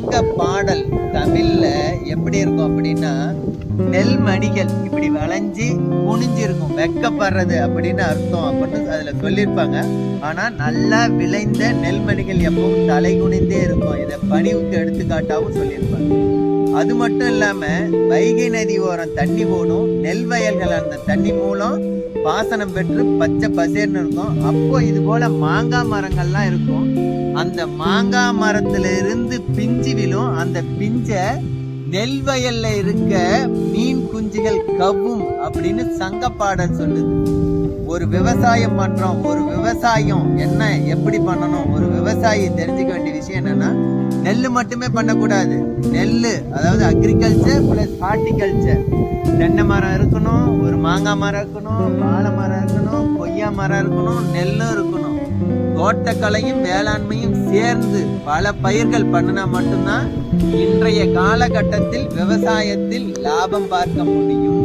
சங்க பாடல் தமிழ்ல எப்படி இருக்கும் அப்படின்னா நெல்மணிகள் இப்படி வளைஞ்சு குனிஞ்சிருக்கும் வெக்கப்படுறது அப்படின்னு அர்த்தம் அப்படின்னு அதுல சொல்லியிருப்பாங்க. ஆனா நல்லா விளைந்த நெல்மணிகள் எப்பவும் தலை குனிந்தே இருக்கும். இதை பணிவுக்கு எடுத்துக்காட்டாவும் சொல்லியிருப்பாங்க. அது மட்டும் இல்லாம வைகை நதி ஓரம் தண்ணி போடும். நெல் வயல்கள் அந்த தண்ணி மூலம் பாசனம் பெற்று பச்சை பசேர்னு இருக்கும். அப்போ இது போல மாங்காய் மரங்கள்லாம் இருக்கும். அந்த மாங்காய் மரத்துல இருந்து பிஞ்சு விழும். அந்த பிஞ்சை நெல் வயல்ல இருக்க மீன் குஞ்சுகள் கவ்வும் அப்படின்னு சங்கப்பாடல் சொல்லுது. ஒரு விவசாயம் பண்றோம் ஒரு விவசாயம் என்ன எப்படி பண்ணணும் ஒரு விவசாயி தெரிஞ்சுக்க வேண்டிய விஷயம் என்னன்னா நெல் மட்டுமே பண்ணக்கூடாது. நெல் அதாவது அக்ரிகல்ச்சர் பிளஸ் ஹார்டிகல்ச்சர் தென்னை மரம் இருக்கணும் ஒரு மாங்காய் மரம் இருக்கணும் வாழை மரம் இருக்கணும் கொய்யா மரம் இருக்கணும் நெல்லும் இருக்கணும். தோட்டக்கலையும் வேளாண்மையும் சேர்ந்து பல பயிர்கள் பண்ணினா மட்டும்தான் இன்றைய காலகட்டத்தில் விவசாயத்தில் லாபம் பார்க்க முடியும்.